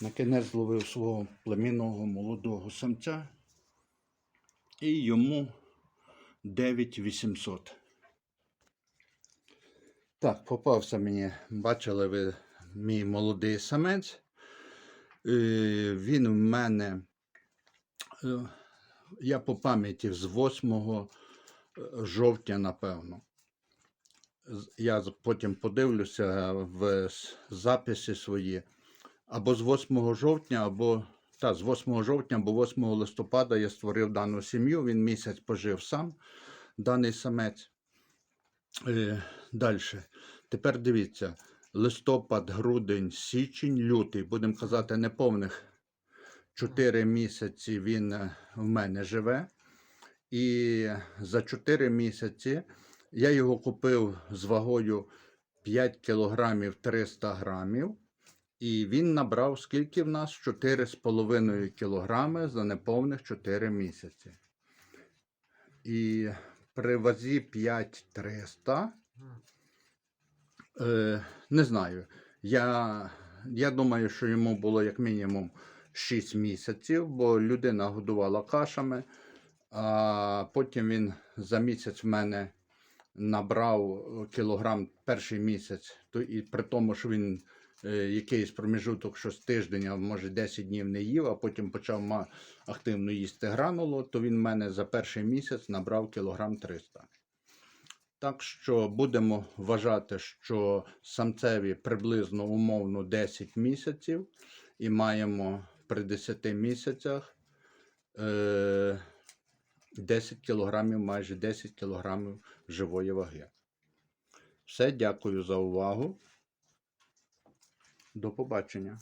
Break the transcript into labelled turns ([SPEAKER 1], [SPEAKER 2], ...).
[SPEAKER 1] На кінець зловив свого племінного молодого самця. І йому 9800. Так, попався мені, бачили ви мій молодий самець. Е, Він в мене, е, я по пам'яті з 8 жовтня, напевно. Я потім подивлюся в записи свої. Або з 8 жовтня, або та, з 8 жовтня, або 8 листопада я створив дану сім'ю. Він місяць пожив сам, даний самець. Е, Далі. Тепер дивіться: листопад, грудень, січень, лютий, будемо казати, неповних 4 місяці він е, в мене живе. І за 4 місяці я його купив з вагою 5 кілограмів 300 грамів. І він набрав скільки в нас? 4,5 кілограми за неповних 4 місяці. І при вазі 5300 Е, не знаю. Я, я думаю, що йому було як мінімум 6 місяців, бо людина годувала кашами, а потім він за місяць в мене набрав кілограм перший місяць, то і при тому, що він якийсь проміжуток, що з тиждень, а може 10 днів не їв, а потім почав активно їсти гранулу, то він в мене за перший місяць набрав кілограм 300. Так що будемо вважати, що самцеві приблизно умовно 10 місяців, і маємо при 10 місяцях е, 10 кілограмів, майже 10 кілограмів живої ваги. Все, дякую за увагу. До побачення.